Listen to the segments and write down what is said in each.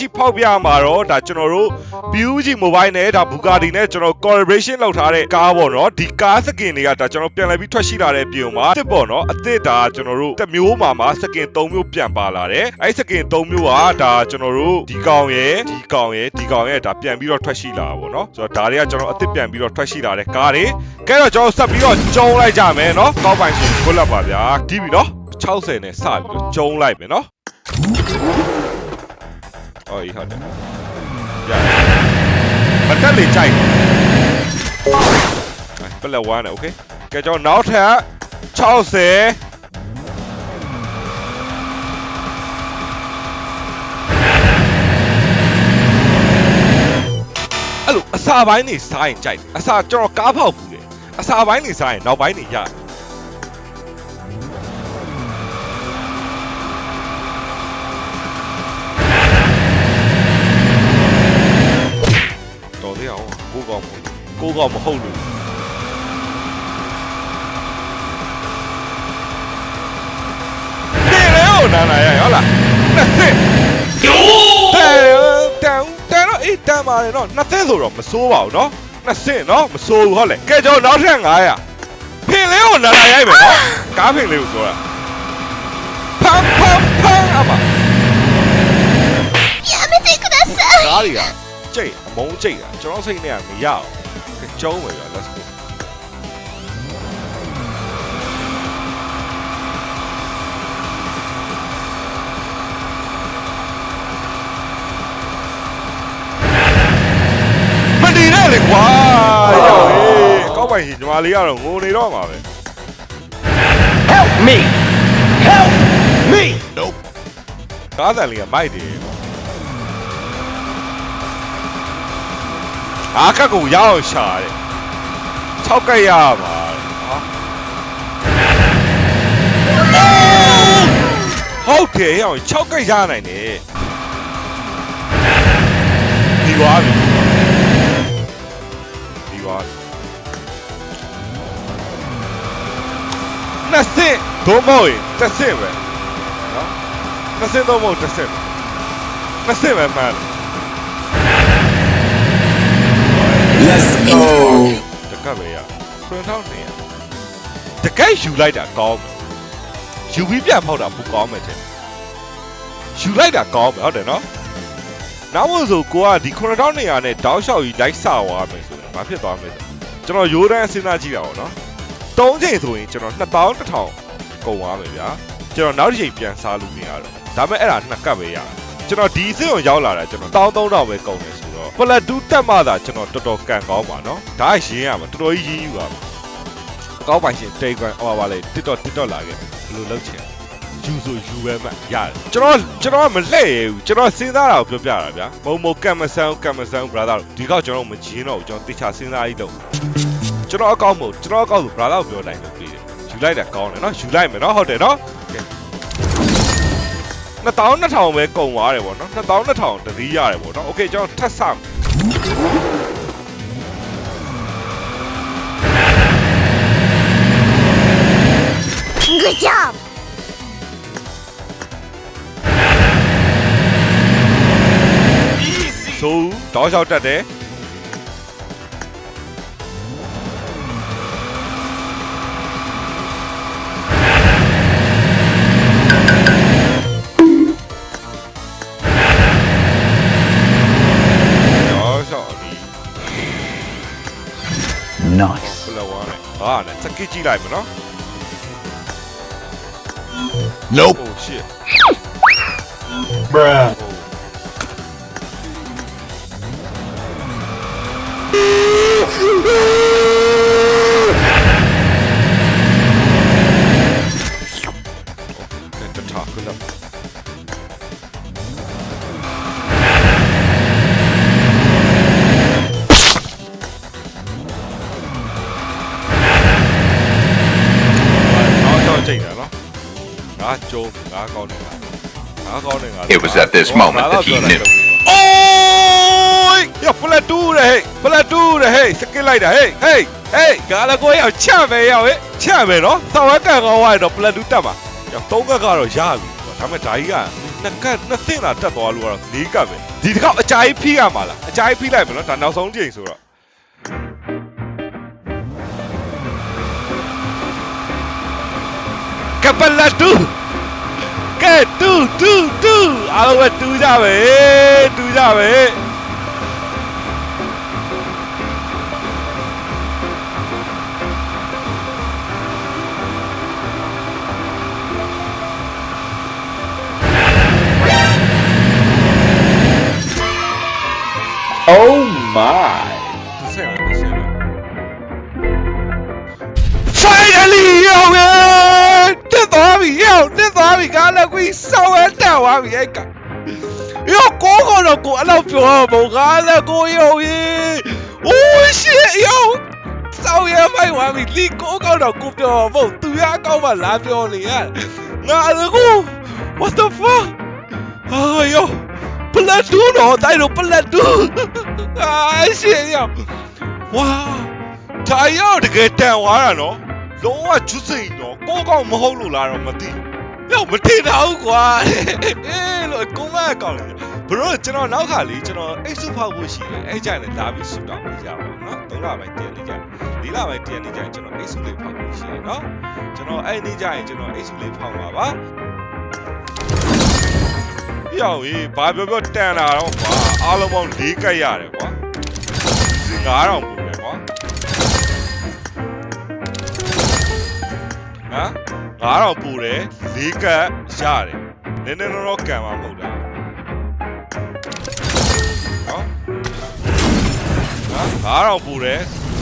ရှိဖောက်ပြမှာတော့ဒါကျွန်တော်တို့ PUBG Mobile နဲ့ဒါ Bugatti နဲ့ကျွန်တော် collaboration လုပ်ထားတဲ့ကားပေါ့နော်ဒီကားစကင်တွေကဒါကျွန်တော်ပြန်လည်ပြီးထွက်ရှိလာတဲ့ပြင်မှာအစ်စ်ပေါ့နော်အစ်စ်ဒါကျွန်တော်တို့တစ်မျိုးမှာမှာစကင်၃မျိုးပြန်ပါလာတယ်အဲ့စကင်၃မျိုးကဒါကျွန်တော်တို့ဒီကောင်ရယ်ဒီကောင်ရယ်ဒီကောင်ရယ်ဒါပြန်ပြီးတော့ထွက်ရှိလာတာပေါ့နော်ဆိုတော့ဒါတွေကကျွန်တော်အစ်စ်ပြန်ပြီးတော့ထွက်ရှိလာတဲ့ကားတွေကဲတော့ကျွန်တော်ဆက်ပြီးတော့ကျုံလိုက်ကြမယ်နော်ကောက်ပိုင်ရှင်ခွတ်လက်ပါဗျာဒီပြီနော်60နဲ့စပြီးတော့ကျုံလိုက်မယ်နော် Oj, hörde ni? Bắn cắt lì chảnh Bất là qua này, ok. Kể cho nó thế Chào xế Alo, à sao bái này sai chảnh À sao cho nó cá vào bụi À sao bái này sai, nó bái này dài dạ. ကိုကောင်မဟုတ်လို့နေလေဟိုနာနာရဟုတ်လားနှစ်ဆင့်ဟဲ့တန်တန်တော့အေးတန်ပါလေနော်နှစ်ဆင့်ဆိုတော့မစိုးပါဘူးနော်နှစ်ဆင့်နော်မစိုးဘူးဟုတ်လေကဲကျွန်တော်နောက်ထပ်900ဖင်လေးကိုနာနာရိုက်မယ်နော်ကားဖင်လေးကိုပြောတာဖမ်ဖမ်ဖမ်အမ やめてください ကားတွေကကြိတ်အမုန်းကြိတ်တာကျွန်တော်စိတ်နဲ့ကမရအောင် ကျုံးမယ်ဗျာ let's go မတည်နဲ့လေကွာရောက်ဟေးကောက်ပိုင်ရှင်ညီမလေးကတော့ငိုနေတော့မှာပဲ Help me! Help me! ကားတန်လေးက မိုက်တယ်အာကကူရအောင်ရှာတယ်6ကက်ရပါဟာဟုတ်တယ်အောင်6ကက်ရနိုင်တယ်ဒီွားပြီဒီွားပြီနှစ်ဆင့်ဒုံးမောရင်တစ်ဆင့်ပဲနော်နှစ်ဆင့်တော့မဟုတ်တစ်ဆင့်ပဲနှစ်ဆင့်ပဲမှန်တယ် Let's go! တကက်ပဲရ9200တကက်ယူလိုက်တာကောင်းမယ်ယူပြီးပြန်ဖောက်တာဘူးကောင်းမယ်တဲ့ယူလိုက်တာကောင်းမယ်ဟုတ်တယ်နော်နောက်မို့ဆိုကိုကဒီ9200နဲ့တောက်လျှောက်ကြီးလိုက်ဆသွားမယ်ဆိုရင်ဘာဖြစ်သွားမလဲဆိုကျွန်တော်ရိုးတန်းစဉ်းစားကြည့်တာပေါ့နော်၃ချိန်ဆိုရင်ကျွန်တော်2100ကုန်သွားမယ်ဗျာကျွန်တော်နောက်တစ်ချိန်ပြန်စားလို့မရတော့ဒါပေမဲ့အဲ့ဒါနှစ်ကပ်ပဲရကျွန်တော်ဒီစစ်ကိုရောက်လာတာကျွန်တော်13000ပဲကုန်တယ် ဆိုတော့ပလက်တူးတက်မှသာကျွန်တော်တော်တော်ကန်ကောင်းပါနော်ဒါကရင်းရမှာတော်တော်ကြီးရင်းယူပါမယ်အကောင်းပိုင်ရှင်တေကွန်ဟောပါလေတစ်တော့တစ်တော့လာခဲ့ဘယ်လိုလုပ်ချင်ယူဆိုယူပဲမှရတယ်ကျွန်တော်ကျွန်တော်မလှည့်ရဘူးကျွန်တော်စဉ်းစားတာကိုပြောပြတာဗျာမုံမကမ်မဆန်ကမ်မဆန် brother ဒီကောက်ကျွန်တော်မဂျင်းတော့ဘူးကျွန်တော်တေချာစဉ်းစားပြီးတော့ကျွန်တော်အကောင့်မို့ကျွန်တော်အကောင့်ဆို brother ကိုပြောတိုင်းလုပ်ပြီးတယ်ယူလိုက်တာကောင်းတယ်နော်ယူလိုက်မယ်နော်ဟုတ်တယ်နော် 2000ပဲကုန်သွားတယ်ပေါ့နော်2000 2000တတိယရတယ်ပေါ့နော်โอเคကျွန်တော်ထပ်ဆမယ် Good job ဆိုးတောက်လျှောက်တက်တယ် Nice. ဘလဝါနဲ့ဟာနဲ့စကစ်ကြည့်လိုက်မနော် Nope. oh shit Bruh. ကြုံငါကောင်းတယ်ငါငါကောင်းတယ်ငါ It was at this moment that he knew. အိုးရဖလက်တူးရဟဲ့ဖလက်တူးရဟဲ့စကစ်လိုက်တာဟေးဟေးဟေးငါလည်းကိုရောက်ချမယ်ရောက်ဟဲ့ချမယ်နော်စော်ဝဲကန်ကောင်းသွားရင်တော့ဖလက်တူးတက်မှာရောက်သုံးကက်ကတော့ရပြီဒါပေမဲ့ဒါကြီးကနှစ်ကတ်နှစ်သင့်လာတက်သွားလို့ကတော့၄ကတ်ပဲဒီတစ်ခေါက်အကြိုက်ဖိရမှာလားအကြိုက်ဖိလိုက်မယ်နော်ဒါနောက်ဆုံးချိန်ဆိုတော့ကပလာတူ ကဲတူတူတူအားလုံးပဲတူကြပဲတူကြပဲ Oh my. သွားပြီရောက်တက်သွားပြီကားလည်းကွီစောင်းရတက်သွားပြီအဲ့ကယောကိုကတော့ကိုအဲ့လောက်ပြောဘုံကားလည်းကိုရောက်ပြီ Oh shit ရောက်စောင်းရမိုက်သွားပြီလီကိုကတော့ကိုပြောဘုံသူရအကောက်မှလာပြောနေရငါလည်းကို What the fuck အာယောပလက်တူတော့တိုင်းတော့ပလက်တူအာရှေ့ရောက်ဝါဒါရောက်တကယ်တန်သွားတာနော်လုံးဝကျွတ်စိန် တော့ကိုကောက်မဟုတ်လို့လားတော့မသိရောက်မထင်တော့ဘူးကွာအေးလို့ကုန်းမကောက်တယ်ဘရိုကျွန်တော်နောက်ခါလေးကျွန်တော်အိတ်စုဖောက်ဖို့ရှိတယ်အဲ့ကြိုင်လည်းလာပြီးဆူတောင်းနေကြပါတော့နော်၃လပိုင်းတန်နေကြ၄လပိုင်းတန်နေကြကျွန်တော်အိတ်စုလေးဖောက်ဖို့ရှိတယ်နော်ကျွန်တော်အဲ့နေကြရင်ကျွန်တော်အိတ်စုလေးဖောက်ပါပါပြောင်းပြီဘာပြောပြောတန်တာတော့ကွာအားလုံးပေါင်း၄ကတ်ရတယ်ကွာဒီ9000ပူတယ်ကွာ 9000ပူတယ်၄ကတ်ရတယ်နည်းနည်းတော့တော့ကံမှာမဟုတ်တာနော်ဟမ်9000ပူတယ်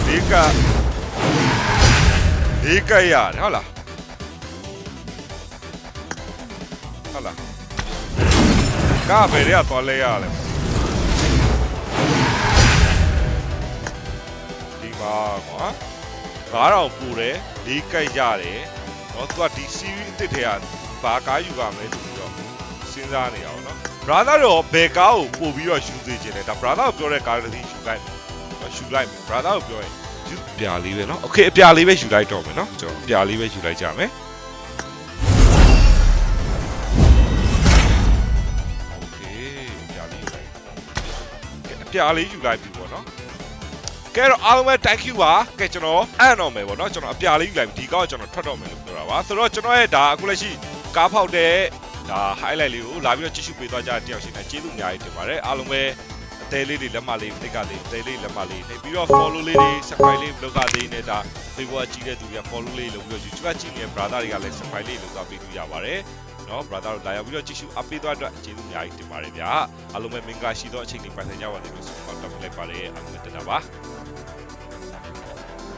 ၄ကတ်၄ကတ်ရတယ်ဟုတ်လားဟုတ်လားကဘယ်ရသွားလဲရလဲဒီမှာကွာ9000ပူတယ်၄ကက်ရတယ် နော်သူကဒီ series အစ်စ်ထဲကဘာကားယူပါမလဲဆိုပြီးတော့စဉ်းစားနေရအောင်နော် brother တော့ဘယ်ကားကိုပို့ပြီးတော့ယူစေခြင်းလဲဒါ brother ကိုပြောတဲ့ကားတစ်စီးယူလိုက်ယူလိုက်မယ် brother ကိုပြောရင်ယူပြာလေးပဲနော် okay အပြာလေးပဲယူလိုက်တော့မယ်နော်ကျွန်တော်ပြာလေးပဲယူလိုက်ကြမယ်ပြားလေးယူလိုက်ပြီပေါ့ ကဲတော့အားလုံးပဲ thank you ပါကဲကျွန်တော်အံ့တော့မယ်ပေါ့နော်ကျွန်တော်အပြားလေးယူလိုက်ပြီဒီကောက်ကျွန်တော်ထွက်တော့မယ်လို့ပြောတာပါဆိုတော့ကျွန်တော်ရဲ့ဒါအခုလက်ရှိကားဖောက်တဲ့ဒါ highlight လေးကိုလာပြီးတော့ကြည့်ရှုပေးသွားကြတဲ့တယောက်ရှင်နဲ့ကျေးဇူးအများကြီးတင်ပါတယ်အားလုံးပဲအသေးလေးတွေလက်မလေးနှိပ်ကလေးအသေးလေးလက်မလေးနှိပ်ပြီးတော့ follow လေးတွေ subscribe လေးလုပ်ကသေးနေတာ Facebook ကြည့်တဲ့သူတွေက follow လေးလုပ်ပြီးတော့ YouTube ကြည့်နေတဲ့ brother တွေကလည်း subscribe လေးလုပ်ကပေးလို့ရပါတယ် နော် brother တို့လာရောက်ပြီးတော့ကြည့်ရှုအပေးသွားအတွက်ကျေးဇူးအများကြီးတင်ပါတယ်ဗျာအားလုံးပဲမင်္ဂလာရှိသောအချိန်လေးပိုင်ဆိုင်ကြပါစေလို့ဆုတောင်းတောင်းလိုက်ပါတယ်အားလုံးပဲတတာပါ